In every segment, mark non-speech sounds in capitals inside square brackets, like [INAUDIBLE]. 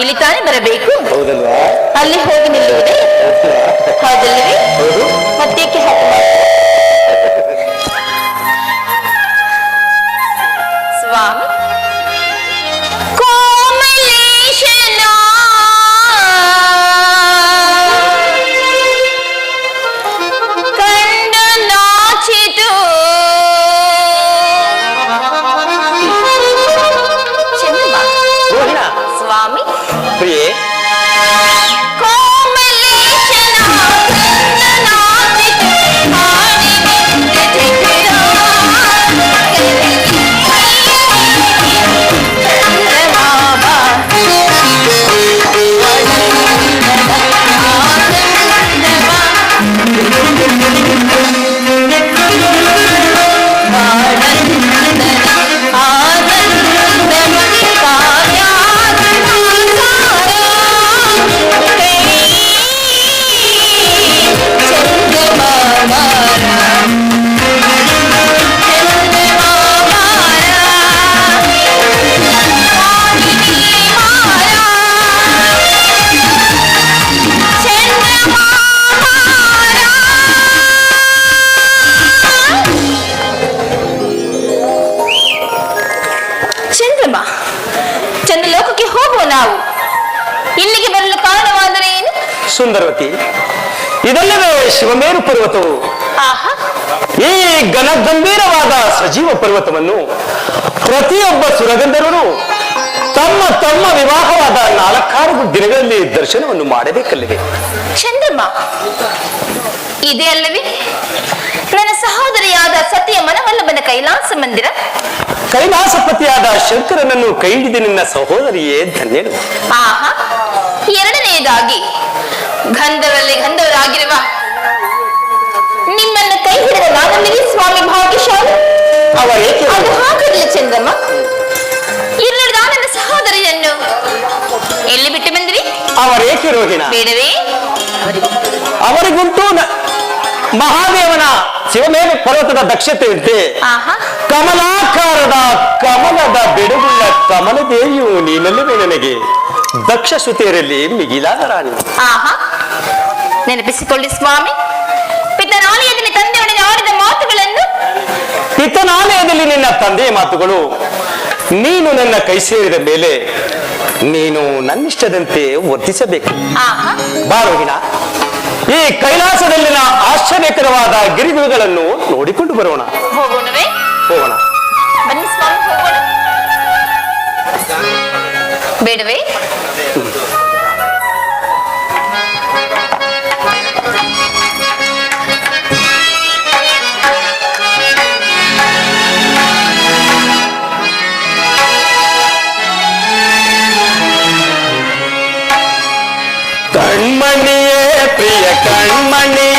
ಇಲ್ಲಿ ತಾನೇ ಬರಬೇಕು. ಹೌದಲ್ವಾ? ಅಲ್ಲಿ ಹೋಗಿ ನಿಲ್ಲುವುದೇ. ಹೌದಲ್ಲವೇ ಇದಲ್ಲವೇ ಶಿವಮೇರು ಪರ್ವತವು. ಆಹಾ. ಈ ಘನಗಂಭೀರವಾದ ಸಜೀವ ಪರ್ವತವನ್ನು ಪ್ರತಿಯೊಬ್ಬ ಸುರಗಂಧರು ತಮ್ಮ ತಮ್ಮ ವಿವಾಹವಾದ ನಾಲ್ಕಾರು ದಿನಗಳಲ್ಲಿ ದರ್ಶನವನ್ನು ಮಾಡಬೇಕಲ್ಲವೇ? ಚಂದಮ್ಮ. ಇದೇ ಅಲ್ಲವೇ? ನನ್ನ ಸಹೋದರಿಯಾದ ಸತಿಯ ಮನವಲ್ಲಭನ ಕೈಲಾಸ ಮಂದಿರ. ಕೈಲಾಸಪತಿಯಾದ ಶಂಕರನನ್ನು ಕೈ ಹಿಡಿದ ನಿನ್ನ ಸಹೋದರಿಯೇ ಧನ್ಯನು. ಆಹಾ. ಎರಡನೆಯದಾಗಿ ಗಂಧದಲ್ಲಿ ಗಂಧವರಾಗಿರುವ ನಿಮ್ಮನ್ನ ಕೈ ಹಿಡಿದ ನಾನಲ್ಲಿಗೆ ಸ್ವಾಮಿ ಭಾಗ್ಯಶಾಲಿ. ಅದು ಹಾಕಿರಲಿಲ್ಲ ಚಂದ್ರಮ್ಮ? ಇಲ್ಲಿ ಆನಂದ ಸಹೋದರಿಯನ್ನು. ಎಲ್ಲಿ ಬಿಟ್ಟು ಬಂದ್ರಿ? ಅವರೇಕೆ ರೋಹಿಣ? ಬೇಡವೇ? ಅವರಿಗುಂಟು ಮಹಾದೇವನ ಶಿವಮೇಲೆ ಪರ್ವತದ ದಕ್ಷತೆ ಇದ್ದೆ ಆಹಾ. ಕಮಲಾಕಾರದ ಕಮಲದ ಬೆಡಗುಳ್ಳ ಕಮಲದೇವಿಯು ನೀನಲ್ಲವೇ ನನಗೆ ದಕ್ಷ ಸುತೆಯರಲ್ಲಿ ಮಿಗಿಲಾದ ರಾಣಿ. ಆಹಾ. ನೆನಪಿಸಿಕೊಳ್ಳಿ ಸ್ವಾಮಿ. ಪಿತನಾಲಯದಲ್ಲಿ ತಂದೆಯೊಡನೆ ಆಡಿದ ಮಾತುಗಳನ್ನು. ಪಿತನಾಲಯದಲ್ಲಿ ನಿನ್ನ ತಂದೆಯ ಮಾತುಗಳು ನೀನು ನನ್ನ ಕೈ ಸೇರಿದ ಮೇಲೆ ನೀನು ನನ್ನಿಷ್ಟದಂತೆ ವರ್ತಿಸಬೇಕು. ಬಾರೋಹಿಣ ಈ ಕೈಲಾಸದಲ್ಲಿನ ಆಶ್ಚರ್ಯಕರವಾದ ಗಿರಿಗುರುಗಳನ್ನು ನೋಡಿಕೊಂಡು ಬರೋಣ. ಹೋಗೋಣ. ಬೇಡವೇ? money.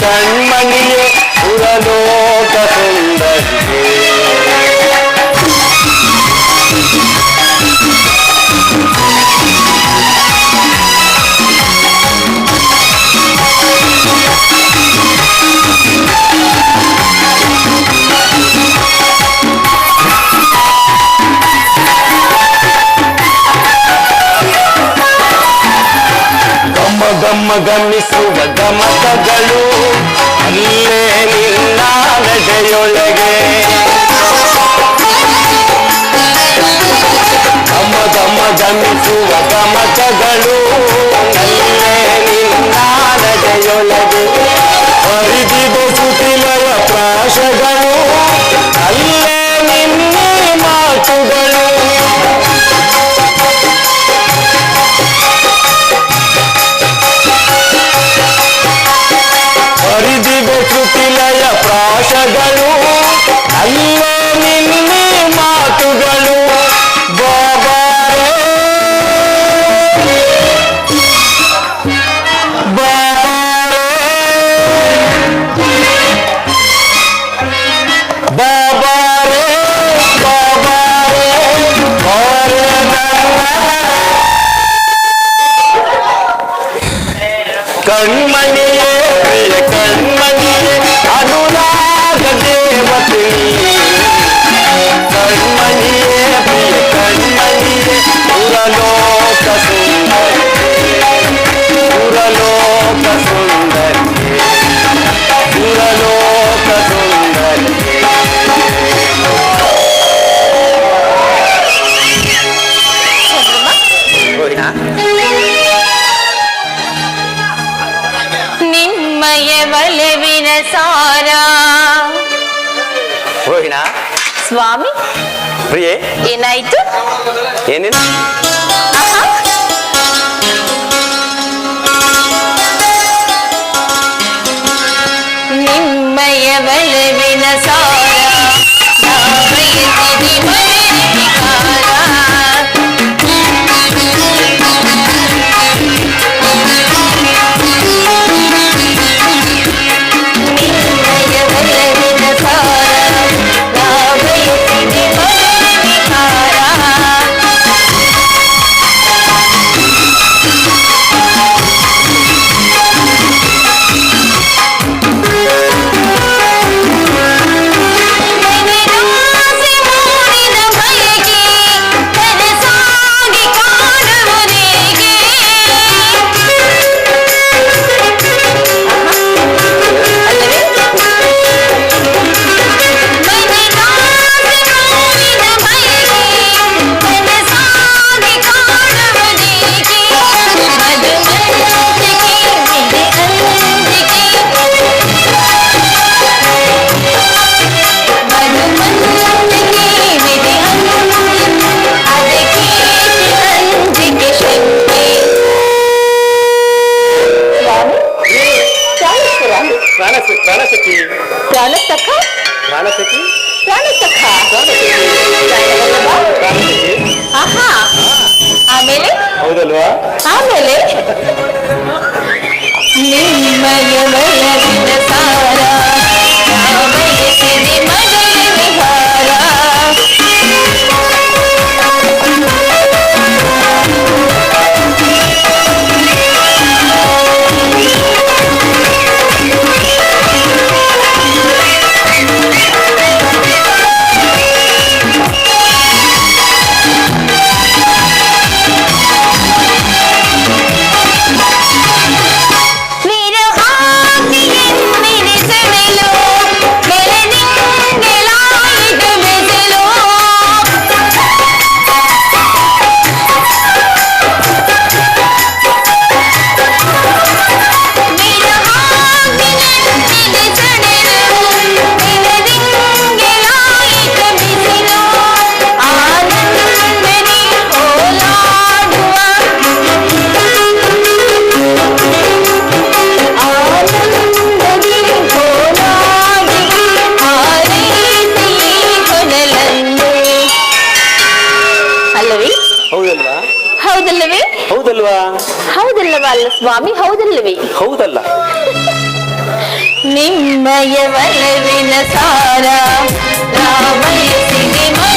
tan maniye ಗಮಿಸುವ ಗಮಕಗಳು ಅಲ್ಲೇ ನಿನ್ನ ನಡೆಯೊಳಗೆ. ಏನಾಯ್ತು? ಏನಿಲ್ಲ. ಆಮೇಲೆ ನಿಮ್ಮ ಹೌದಲ್ಲವಿ ಹೌದಲ್ವಾ ಹೌದಲ್ಲವಿ ಹೌದಲ್ವಾ ಹೌದಲ್ಲವಾ ಅಲ್ಲ ಸ್ವಾಮಿ ಹೌದಲ್ಲವಿ ಹೌದಲ್ಲ ನಿಮ್ಮಯವಲವಿನ ಸಾರ ರಾಮ ಸಿನಿಮಾ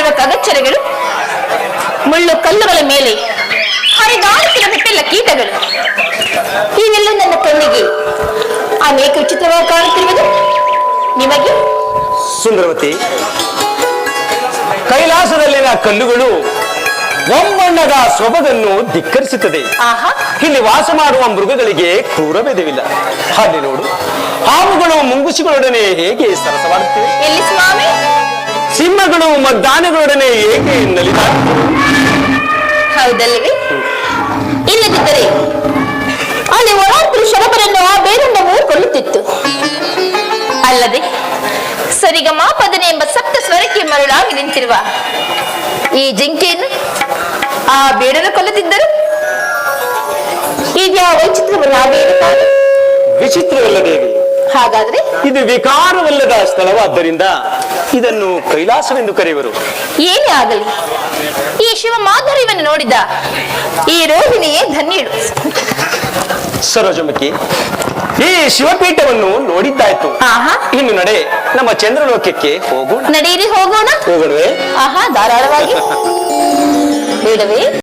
ವಾಸ ಮಾಡುತ್ತಿರುವ ಕಗಚ್ಚರಗಳು ಮುಳ್ಳು ಕಲ್ಲುಗಳ ಮೇಲೆ ಹರಿದಾಡುತ್ತಿರುವ ಹೆಪ್ಪೆಲ್ಲ ಕೀಟಗಳು. ಇವೆಲ್ಲ ನನ್ನ ಕಣ್ಣಿಗೆ ಅನೇಕ ವಿಚಿತ್ರವಾಗಿ ಕಾಣುತ್ತಿರುವುದು. ನಿಮಗೆ? ಸುಂದರವತಿ ಕೈಲಾಸದಲ್ಲಿನ ಕಲ್ಲುಗಳು ಒಮ್ಮಣ್ಣದ ಸೊಬಗನ್ನು ಧಿಕ್ಕರಿಸುತ್ತದೆ. ಆಹಾ. ಇಲ್ಲಿ ವಾಸ ಮಾಡುವ ಮೃಗಗಳಿಗೆ ಕ್ರೂರ ಹಾಗೆ ಅಲ್ಲಿ ನೋಡು ಹಾವುಗಳು ಮುಂಗುಸಿಗಳೊಡನೆ ಹೇಗೆ ಸರಸವಾಡುತ್ತಿವೆ. ಎಲ್ಲಿ ಸ್ವಾಮಿ? ಸಿಂಹಗಳು ಮದ್ದಾನೆಗಳೊಡನೆ ಏಕೆ ನಲಿದಾಡುತ್ತಿವೆ ಹೌದಲ್ಲವೇ? ಇಲ್ಲದಿದ್ದರೆ ಅಲ್ಲಿ ಒಳಾಂತರು ಶರಬರನ್ನು ಆ ಬೇರೊಂದವು ಕೊಲ್ಲುತ್ತಿತ್ತು ಅಲ್ಲದೆ ಸರಿಗಮ ಪದನೆ ಎಂಬ ಸಪ್ತ ಸ್ವರಕ್ಕೆ ಮರಳಾಗಿ ನಿಂತಿರುವ ಈ ಜಿಂಕೆಯನ್ನು ಆ ಬೇಡನ್ನು ಕೊಲ್ಲುತ್ತಿದ್ದರು ಇದ್ಯಾವ ವೈಚಿತ್ರವನ್ನು ಆ ಬೇಡ ವಿಚಿತ್ರವಲ್ಲ ದೇವಿ ಹಾಗಾದ್ರೆ? ಇದು ವಿಕಾರವಲ್ಲದ ಸ್ಥಳವಾದ್ದರಿಂದ ಇದನ್ನು ಕೈಲಾಸವೆಂದು ಕರೆಯುವರು. ಏನೇ ಆಗಲಿ ಈ ಶಿವ ಮಾಧುರ್ಯವನ್ನು ನೋಡಿದ ಈ ರೋಹಿಣಿಯೇ ಧನ್ಯಳು. ಸರೋಜಮಕ್ಕಿ ಈ ಶಿವಪೀಠವನ್ನು ನೋಡಿದ್ದಾಯ್ತು. ಆಹಾ. ಇನ್ನು ನಡೆ ನಮ್ಮ ಚಂದ್ರಲೋಕಕ್ಕೆ ಹೋಗೋಣ. ನಡೆಯಿರಿ ಹೋಗೋಣ. ಹೋಗೋಣವೇ? ಆಹಾ ಧಾರಾಳವಾಗಿ. [LAUGHS] ಬೇಡವೇ?